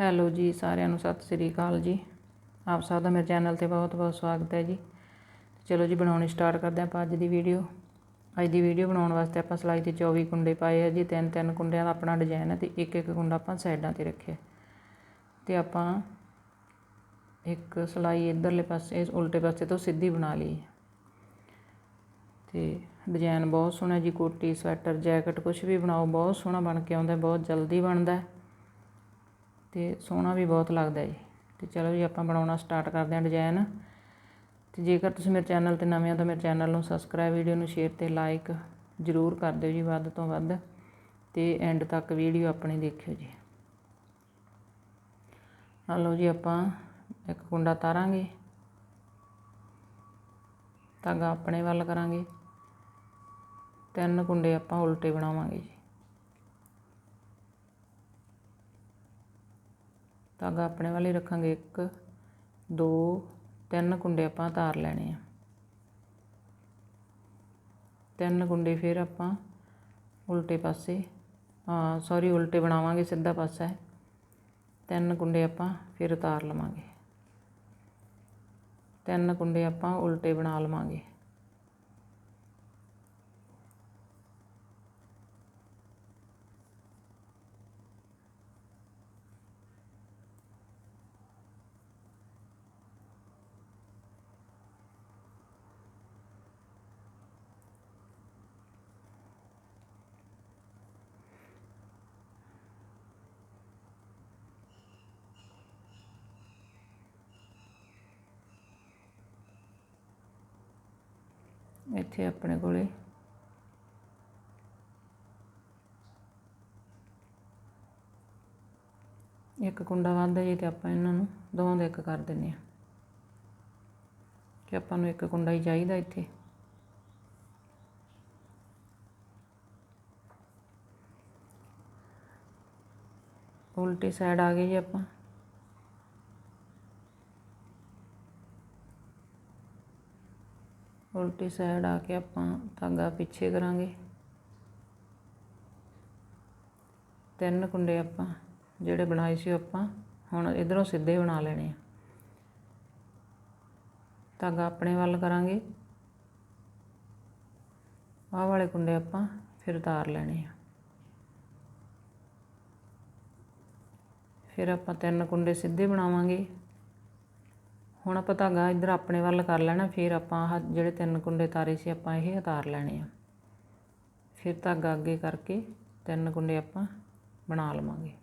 Hello ਜੀ, ਸਾਰਿਆਂ ਨੂੰ ਸਤਿ ਸ੍ਰੀ ਅਕਾਲ ਜੀ। ਆਪ ਸਭ ਦਾ ਮੇਰੇ ਚੈਨਲ ਤੇ ਬਹੁਤ ਬਹੁਤ ਸਵਾਗਤ ਹੈ ਜੀ। ਚਲੋ ਜੀ, ਬਣਾਉਣੀ ਸਟਾਰਟ ਕਰਦੇ ਆਪਾਂ ਅੱਜ ਦੀ ਵੀਡੀਓ। ਅੱਜ ਦੀ ਵੀਡੀਓ ਬਣਾਉਣ ਵਾਸਤੇ ਆਪਾਂ ਸਲਾਈ ਤੇ 24 ਕੁੰਡੇ ਪਾਏ ਆ ਜੀ। ਤਿੰਨ ਤਿੰਨ ਕੁੰਡਿਆਂ ਦਾ ਆਪਣਾ ਡਿਜ਼ਾਈਨ ਹੈ ਤੇ ਇੱਕ ਇੱਕ ਕੁੰਡਾ ਆਪਾਂ ਸਾਈਡਾਂ ਤੇ ਰੱਖਿਆ। ਤੇ ਆਪਾਂ ਇੱਕ ਸਲਾਈ ਇਧਰਲੇ ਪਾਸੇ ਉਲਟੇ ਪਾਸੇ ਤੋਂ ਸਿੱਧੀ ਬਣਾ ਲਈ ਤੇ ਡਿਜ਼ਾਈਨ ਬਹੁਤ ਸੋਹਣਾ ਜੀ। ਕੋਟੀ, ਸਵੈਟਰ, ਜੈਕਟ ਕੁਝ ਵੀ ਬਣਾਓ, ਬਹੁਤ ਸੋਹਣਾ ਬਣ ਕੇ ਆਉਂਦਾ ਬਹੁਤ ਜਲਦੀ ਬਣਦਾ ਤੇ ਸੋਹਣਾ ਵੀ ਬਹੁਤ ਲੱਗਦਾ ਜੀ। ਤੇ ਚਲੋ ਜੀ, ਆਪਾਂ ਬਣਾਉਣਾ ਸਟਾਰਟ ਕਰਦੇ ਹਾਂ ਡਿਜ਼ਾਈਨ ਤੇ ਜੇਕਰ ਤੁਸੀਂ ਮੇਰੇ ਚੈਨਲ ਤੇ ਨਵੇਂ ਹੋ ਤਾਂ ਮੇਰੇ ਚੈਨਲ ਨੂੰ ਸਬਸਕ੍ਰਾਈਬ ਵੀਡੀਓ ਨੂੰ ਸ਼ੇਅਰ ਤੇ ਲਾਈਕ ਜ਼ਰੂਰ ਕਰ ਦਿਓ ਜੀ ਵੱਧ ਤੋਂ ਵੱਧ। ਤੇ ਐਂਡ ਤੱਕ ਵੀਡੀਓ ਆਪਣੀ ਦੇਖਿਓ ਜੀ। ਆ ਲਓ ਜੀ, ਆਪਾਂ ਇੱਕ ਕੁੰਡਾ ਤਾਰਾਂਗੇ। ਧਾਗਾ ਆਪਣੇ ਵੱਲ ਕਰਾਂਗੇ। ਤਿੰਨ ਕੁੰਡੇ ਆਪਾਂ ਉਲਟੇ ਬਣਾਵਾਂਗੇ ਜੀ। ਧਾਗਾ ਆਪਣੇ ਵੱਲ ਰੱਖਾਂਗੇ। 1 2 ਤਿੰਨ ਕੁੰਡੇ ਆਪਾਂ ਤਾਰ ਲੈਣੇ ਆ। ਤਿੰਨ ਕੁੰਡੇ ਫਿਰ ਆਪਾਂ ਉਲਟੇ ਪਾਸੇ, ਹਾਂ ਸੌਰੀ ਉਲਟੇ ਬਣਾਵਾਂਗੇ, ਸਿੱਧਾ ਪਾਸਾ ਹੈ। ਤਿੰਨ ਕੁੰਡੇ ਆਪਾਂ ਫਿਰ ਉਤਾਰ ਲਵਾਂਗੇ। ਤਿੰਨ ਕੁੰਡੇ ਆਪਾਂ ਉਲਟੇ ਬਣਾ ਲਵਾਂਗੇ। ਇੱਥੇ ਆਪਣੇ ਕੋਲੇ। ਇੱਕ ਕੁੰਡਾ ਵੱਧ ਜੇ ਜੀ ਤੇ ਆਪਾਂ ਇਹਨਾਂ ਨੂੰ, ਦੋਵਾਂ ਦਾ ਇੱਕ ਕਰ ਦਿੰਨੇ ਆ ਕਿ ਆਪਾਂ ਨੂੰ ਇੱਕ ਕੁੰਡਾ ਹੀ ਚਾਹੀਦਾ ਇੱਥੇ। ਉਲਟੀ ਸਾਈਡ ਆ ਗਏ ਜੀ ਆਪਾਂ। ਉਲਟੀ ਸਾਈਡ ਆ ਕੇ ਆਪਾਂ ਧਾਗਾ ਪਿੱਛੇ ਕਰਾਂਗੇ। ਤਿੰਨ ਕੁੰਡੇ ਆਪਾਂ, ਜਿਹੜੇ ਬਣਾਏ ਸੀ ਆਪਾਂ ਹੁਣ ਇਧਰੋਂ ਸਿੱਧੇ ਬਣਾ ਲੈਣੇ ਆ। ਧਾਗਾ ਆਪਣੇ ਵੱਲ ਕਰਾਂਗੇ। ਆਹ ਵਾਲੇ ਕੁੰਡੇ ਆਪਾਂ ਫਿਰ ਉਤਾਰ ਲੈਣੇ ਆ। ਫਿਰ ਆਪਾਂ ਤਿੰਨ ਕੁੰਡੇ ਸਿੱਧੇ ਬਣਾਵਾਂਗੇ। ਹੁਣ ਆਪਾਂ ਧਾਗਾ ਇੱਧਰ ਆਪਣੇ ਵੱਲ ਕਰ ਲੈਣਾ ਫਿਰ ਆਪਾਂ ਆਹ ਜਿਹੜੇ ਤਿੰਨ ਕੁੰਡੇ ਤਾਰੇ ਸੀ ਆਪਾਂ ਇਹ ਉਤਾਰ ਲੈਣੇ ਆ ਫਿਰ ਧਾਗਾ ਅੱਗੇ ਕਰਕੇ ਤਿੰਨ ਕੁੰਡੇ ਆਪਾਂ ਬਣਾ ਲਵਾਂਗੇ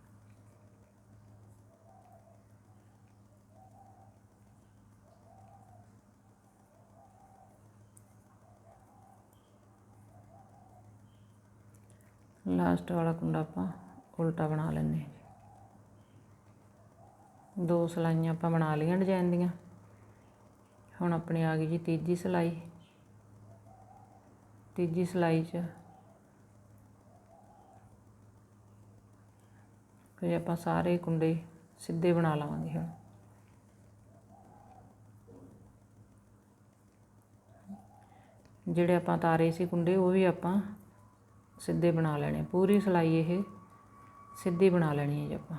ਲਾਸਟ ਵਾਲਾ ਕੁੰਡਾ ਆਪਾਂ ਉਲਟਾ ਬਣਾ ਲੈਂਦੇ ਦੋ ਸਲਾਈਆਂ ਆਪਾਂ ਬਣਾ ਲਈਆਂ ਡਿਜ਼ਾਈਨ ਦੀਆਂ ਹੁਣ ਆਪਣੀ ਆ ਗਈ ਜੀ ਤੀਜੀ ਸਲਾਈ। ਤੀਜੀ ਸਲਾਈ 'ਚ। ਫਿਰ ਆਪਾਂ ਸਾਰੇ ਕੁੰਡੇ ਸਿੱਧੇ ਬਣਾ ਲਵਾਂਗੇ ਹੁਣ। ਜਿਹੜੇ ਆਪਾਂ ਤਾਰੇ ਸੀ ਕੁੰਡੇ, ਉਹ ਵੀ ਆਪਾਂ ਸਿੱਧੇ ਬਣਾ ਲੈਣੇ ਪੂਰੀ ਸਲਾਈ ਇਹ ਸਿੱਧੀ ਬਣਾ ਲੈਣੀ ਹੈ ਜੀ ਆਪਾਂ।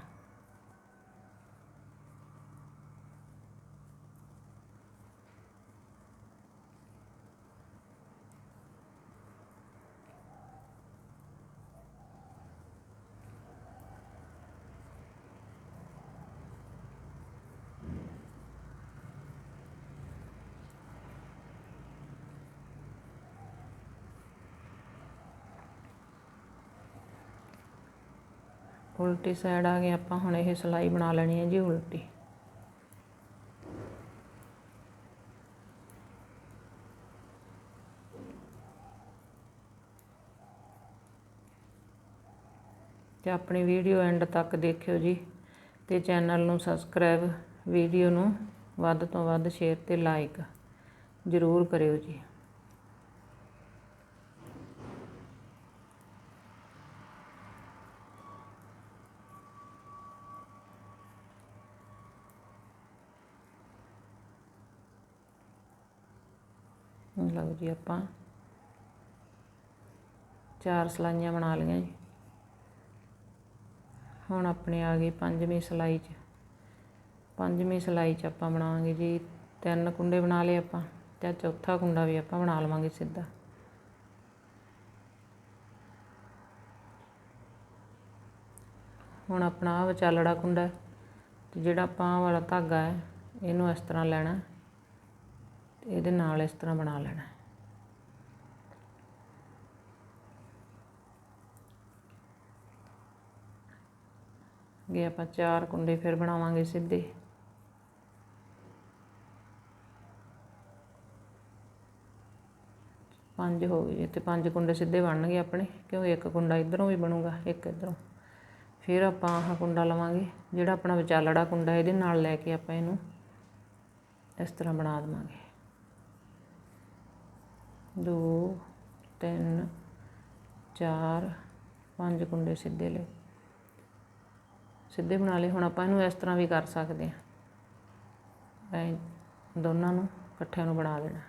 ਉਲਟੀ ਸਾਈਡ ਆ ਗਏ, ਆਪਾਂ ਹੁਣ ਇਹ ਸਲਾਈ ਬਣਾ ਲੈਣੀ ਹੈ ਜੀ ਉਲਟੀ। ਤੇ ਆਪਣੀ ਵੀਡੀਓ ਐਂਡ ਤੱਕ ਦੇਖਿਓ ਜੀ ਤੇ ਚੈਨਲ ਨੂੰ ਸਬਸਕ੍ਰਾਈਬ ਵੀਡੀਓ ਨੂੰ ਵੱਧ ਤੋਂ ਵੱਧ ਸ਼ੇਅਰ ਤੇ ਲਾਈਕ ਜ਼ਰੂਰ ਕਰਿਓ ਜੀ। ਲਓ ਜੀ ਆਪਾਂ। ਚਾਰ ਸਲਾਈਆਂ ਬਣਾ ਲਈਆਂ ਜੀ। ਹੁਣ ਆਪਣੇ ਆ ਗਏ ਪੰਜਵੀਂ ਸਿਲਾਈ 'ਚ। ਪੰਜਵੀਂ ਸਿਲਾਈ 'ਚ ਆਪਾਂ ਬਣਾਵਾਂਗੇ ਜੀ। ਤਿੰਨ ਕੁੰਡੇ ਬਣਾ ਲਏ ਆਪਾਂ ਤੇ ਚੌਥਾ ਕੁੰਡਾ ਵੀ ਆਪਾਂ ਬਣਾ ਲਵਾਂਗੇ ਸਿੱਧਾ। ਹੁਣ ਆਪਣਾ ਵਿਚਾਲੜਾ ਕੁੰਡਾ ਤੇ ਜਿਹੜਾ ਆਪਾਂ ਵਾਲਾ ਧਾਗਾ ਹੈ, ਇਹਨੂੰ ਇਸ ਤਰ੍ਹਾਂ ਲੈਣਾ। ਤੇ ਇਹਦੇ ਨਾਲ ਇਸ ਤਰ੍ਹਾਂ ਬਣਾ ਲੈਣਾ। ਇਹ ਆਪਾਂ ਚਾਰ ਕੁੰਡੇ ਫਿਰ ਬਣਾਵਾਂਗੇ ਸਿੱਧੇ। ਪੰਜ ਹੋ ਗਏ ਤੇ ਪੰਜ ਕੁੰਡੇ ਸਿੱਧੇ ਬਣਨਗੇ ਆਪਣੇ ਕਿਉਂ ਇੱਕ ਕੁੰਡਾ ਇਧਰੋਂ ਵੀ ਬਣੂਗਾ, ਇੱਕ ਇਧਰੋਂ। ਫਿਰ ਆਪਾਂ ਆਹ ਕੁੰਡਾ ਲਵਾਂਗੇ, ਜਿਹੜਾ ਆਪਣਾ ਵਿਚਾਲੜਾ ਕੁੰਡਾ ਇਹਦੇ ਨਾਲ ਲੈ ਕੇ ਆਪਾਂ ਇਹਨੂੰ ਇਸ ਤਰ੍ਹਾਂ ਬਣਾ ਦੇਵਾਂਗੇ। ਦੋ, ਤਿੰਨ, ਚਾਰ, ਪੰਜ ਕੁੰਡੇ ਸਿੱਧੇ ਲਏ। ਸਿੱਧੇ ਬਣਾ ਲਏ। ਹੁਣ ਆਪਾਂ ਇਹਨੂੰ ਇਸ ਤਰ੍ਹਾਂ ਵੀ ਕਰ ਸਕਦੇ ਹਾਂ। ਐ ਦੋਨਾਂ ਨੂੰ ਇਕੱਠਿਆਂ ਨੂੰ ਬਣਾ ਦੇਣਾ।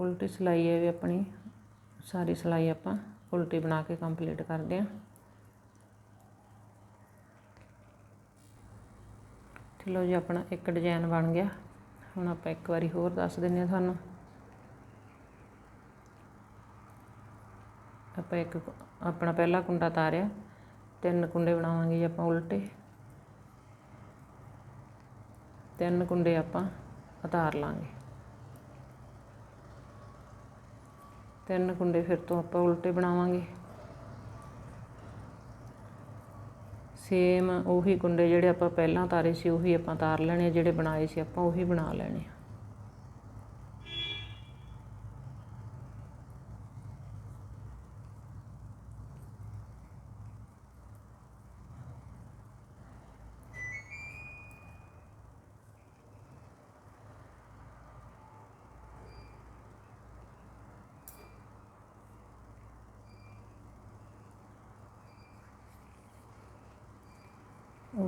ਉਲਟੀ ਸਿਲਾਈ ਹੈ ਵੀ ਆਪਣੀ, ਸਾਰੀ ਸਿਲਾਈ ਆਪਾਂ ਉਲਟੀ ਬਣਾ ਕੇ ਕੰਪਲੀਟ ਕਰਦੇ ਹਾਂ। ਚਲੋ ਜੀ, ਆਪਣਾ ਇੱਕ ਡਿਜ਼ਾਈਨ ਬਣ ਗਿਆ। ਹੁਣ ਆਪਾਂ ਇੱਕ ਵਾਰੀ ਹੋਰ ਦੱਸ ਦਿੰਨੇ ਆ ਤੁਹਾਨੂੰ। ਆਪਾਂ ਇੱਕ, ਆਪਣਾ ਪਹਿਲਾ ਕੁੰਡਾ ਤਾਰਿਆ। ਤਿੰਨ ਕੁੰਡੇ ਬਣਾਵਾਂਗੇ ਜੀ ਆਪਾਂ ਉਲਟੇ। ਤਿੰਨ ਕੁੰਡੇ ਆਪਾਂ ਉਤਾਰ ਲਾਂਗੇ। ਤਿੰਨ ਕੁੰਡੇ ਫਿਰ ਤੋਂ ਆਪਾਂ ਉਲਟੇ ਬਣਾਵਾਂਗੇ। ਸੇਮ ਉਹੀ ਕੁੰਡੇ ਜਿਹੜੇ ਆਪਾਂ ਪਹਿਲਾਂ ਤਾਰੇ ਸੀ, ਉਹੀ ਆਪਾਂ ਤਾਰ ਲੈਣੇ ਆ, ਜਿਹੜੇ ਬਣਾਏ ਸੀ ਆਪਾਂ ਉਹੀ ਬਣਾ ਲੈਣੇ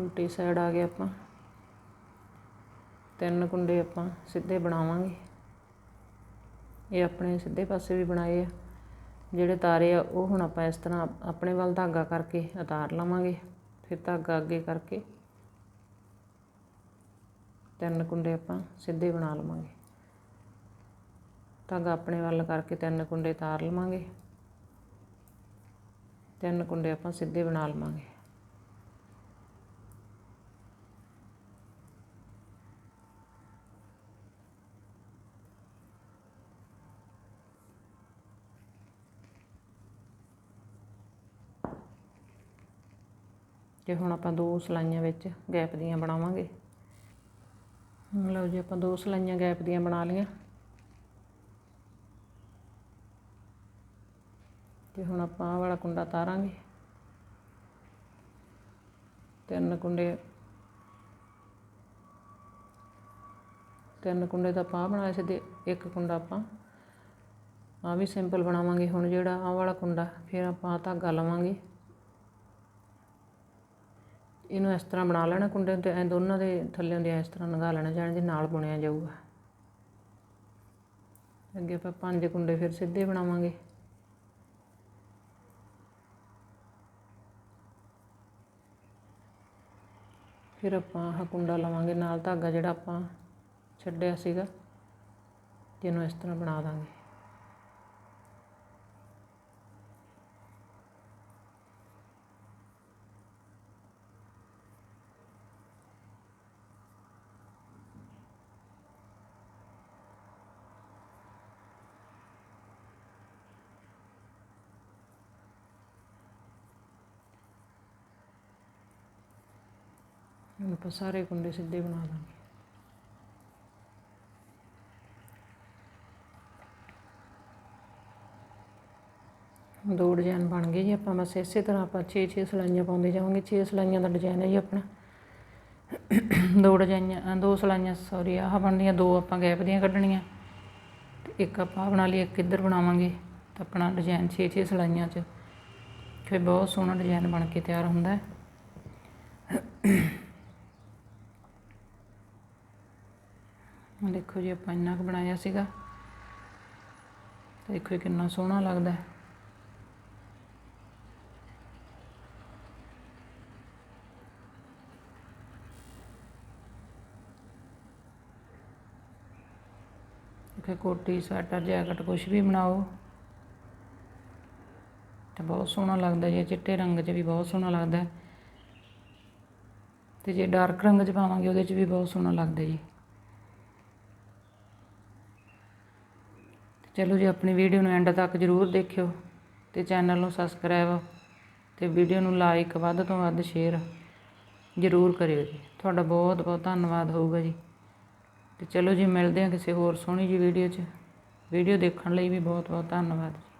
ਉਲਟੀ ਸਾਈਡ ਆ ਗਏ ਆਪਾਂ। ਤਿੰਨ ਕੁੰਡੇ ਆਪਾਂ ਸਿੱਧੇ ਬਣਾਵਾਂਗੇ। ਇਹ ਆਪਣੇ ਸਿੱਧੇ ਪਾਸੇ ਵੀ ਬਣਾਏ ਆ। ਜਿਹੜੇ ਤਾਰੇ ਆ, ਉਹ ਹੁਣ ਆਪਾਂ ਇਸ ਤਰ੍ਹਾਂ ਆਪਣੇ ਵੱਲ ਧਾਗਾ ਕਰਕੇ ਉਤਾਰ ਲਵਾਂਗੇ। ਫਿਰ ਧਾਗਾ ਅੱਗੇ ਕਰਕੇ ਤਿੰਨ ਕੁੰਡੇ ਆਪਾਂ ਸਿੱਧੇ ਬਣਾ ਲਵਾਂਗੇ। ਧਾਗਾ ਆਪਣੇ ਵੱਲ ਕਰਕੇ ਤਿੰਨ ਕੁੰਡੇ ਤਾਰ ਲਵਾਂਗੇ। ਤਿੰਨ ਕੁੰਡੇ ਆਪਾਂ ਸਿੱਧੇ ਬਣਾ ਲਵਾਂਗੇ। ਤੇ ਹੁਣ ਆਪਾਂ ਦੋ ਸਲਾਈਆਂ ਵਿੱਚ ਗੈਪ ਦੀਆਂ ਬਣਾਵਾਂਗੇ। ਲਓ ਜੀ, ਆਪਾਂ ਦੋ ਸਲਾਈਆਂ ਗੈਪ ਦੀਆਂ ਬਣਾ ਲਈਆਂ। ਤੇ ਹੁਣ ਆਪਾਂ ਆਹ ਵਾਲਾ ਕੁੰਡਾ ਤਾਰਾਂਗੇ। ਤਿੰਨ ਕੁੰਡੇ ਤਿੰਨ ਕੁੰਡੇ ਤਾਂ ਆਪਾਂ ਬਣਾਏ ਸੀ ਤੇ ਇੱਕ ਕੁੰਡਾ ਆਪਾਂ ਆ ਵੀ ਸਿੰਪਲ ਬਣਾਵਾਂਗੇ। ਹੁਣ ਜਿਹੜਾ ਆਹ ਵਾਲਾ ਕੁੰਡਾ, ਫਿਰ ਆਪਾਂ ਧਾਗਾ ਲਵਾਂਗੇ। ਇਹਨੂੰ ਇਸ ਤਰ੍ਹਾਂ ਬਣਾ ਲੈਣਾ ਕੁੰਡੇ ਤੇ ਐ ਦੋਨਾਂ ਦੇ ਥੱਲਿਆਂ ਦੇ ਇਸ ਤਰ੍ਹਾਂ ਲੰਘਾ ਲੈਣਾ, ਜਾਣ ਦੇ ਨਾਲ ਬੁਣਿਆ ਜਾਊਗਾ। ਅੱਗੇ ਆਪਾਂ ਪੰਜ ਕੁੰਡੇ ਫਿਰ ਸਿੱਧੇ ਬਣਾਵਾਂਗੇ। ਫਿਰ ਆਪਾਂ ਆਹ ਕੁੰਡਾ ਲਵਾਂਗੇ, ਨਾਲ ਧਾਗਾ ਜਿਹੜਾ ਆਪਾਂ ਛੱਡਿਆ ਸੀਗਾ, ਜਿਹਨੂੰ ਇਸ ਤਰ੍ਹਾਂ ਬਣਾ ਦਾਂਗੇ। ਹੁਣ ਆਪਾਂ ਸਾਰੇ ਕੁੰਡੇ ਸਿੱਧੇ ਬਣਾ ਦਾਂਗੇ। ਦੋ ਡਿਜ਼ਾਈਨ ਬਣ ਗਏ ਜੀ, ਆਪਾਂ ਬਸ ਇਸੇ ਤਰ੍ਹਾਂ ਆਪਾਂ 6-6 ਸਲਾਈਆਂ ਪਾਉਂਦੇ ਜਾਵਾਂਗੇ। 6 ਸਲਾਈਆਂ ਦਾ ਡਿਜ਼ਾਈਨ ਹੈ ਜੀ ਆਪਣਾ। ਦੋ ਡਿਜ਼ਾਈਨਾਂ ਦੋ ਸਲਾਈਆਂ ਸੌਰੀ ਆਹ ਬਣਦੀਆਂ, ਦੋ ਆਪਾਂ ਗੈਪ ਦੀਆਂ ਕੱਢਣੀਆਂ। ਤੇ ਇੱਕ ਆਪਾਂ ਬਣਾ ਲਈ, ਇੱਕ ਇੱਧਰ ਬਣਾਵਾਂਗੇ। ਤਾਂ ਆਪਣਾ ਡਿਜ਼ਾਈਨ 6-6 ਸਲਾਈਆਂ 'ਚ। ਫਿਰ ਬਹੁਤ ਸੋਹਣਾ ਡਿਜ਼ਾਈਨ ਬਣ ਕੇ ਤਿਆਰ ਹੁੰਦਾ ਹੈ। ਦੇਖੋ ਜੀ, ਆਪਾਂ ਇੰਨਾ ਕੁ ਬਣਾਇਆ ਸੀਗਾ। ਦੇਖੋ ਇਹ ਕਿੰਨਾ ਸੋਹਣਾ ਲੱਗਦਾ। ਹੈ ਦੇਖੋ, ਕੋਟੀ, ਸਵੈਟਰ, ਜੈਕਟ ਕੁਝ ਵੀ ਬਣਾਓ। ਤੇ ਬਹੁਤ ਸੋਹਣਾ ਲੱਗਦਾ ਜੀ ਚਿੱਟੇ ਰੰਗ 'ਚ ਵੀ ਬਹੁਤ ਸੋਹਣਾ ਲੱਗਦਾ। ਹੈ। ਤੇ ਜੇ ਡਾਰਕ ਰੰਗ 'ਚ ਪਾਵਾਂਗੇ, ਉਹਦੇ 'ਚ ਵੀ ਬਹੁਤ ਸੋਹਣਾ ਲੱਗਦਾ ਜੀ ਤੇ ਚਲੋ ਜੀ, ਆਪਣੀ ਵੀਡੀਓ ਨੂੰ ਐਂਡ ਤੱਕ ਜ਼ਰੂਰ ਦੇਖਿਓ ਤੇ ਚੈਨਲ ਨੂੰ ਸਬਸਕ੍ਰਾਈਬ ਤੇ ਵੀਡੀਓ ਨੂੰ ਲਾਈਕ ਵੱਧ ਤੋਂ ਵੱਧ ਸ਼ੇਅਰ ਜ਼ਰੂਰ ਕਰਿਓ ਜੀ। ਤੁਹਾਡਾ ਬਹੁਤ ਬਹੁਤ ਧੰਨਵਾਦ ਹੋਊਗਾ ਜੀ। ਤੇ ਚਲੋ ਜੀ, ਮਿਲਦੇ ਹਾਂ ਕਿਸੇ ਹੋਰ ਸੋਹਣੀ ਜੀ ਵੀਡੀਓ 'ਚ। ਵੀਡੀਓ ਦੇਖਣ ਲਈ ਵੀ ਬਹੁਤ ਬਹੁਤ ਧੰਨਵਾਦ ਜੀ।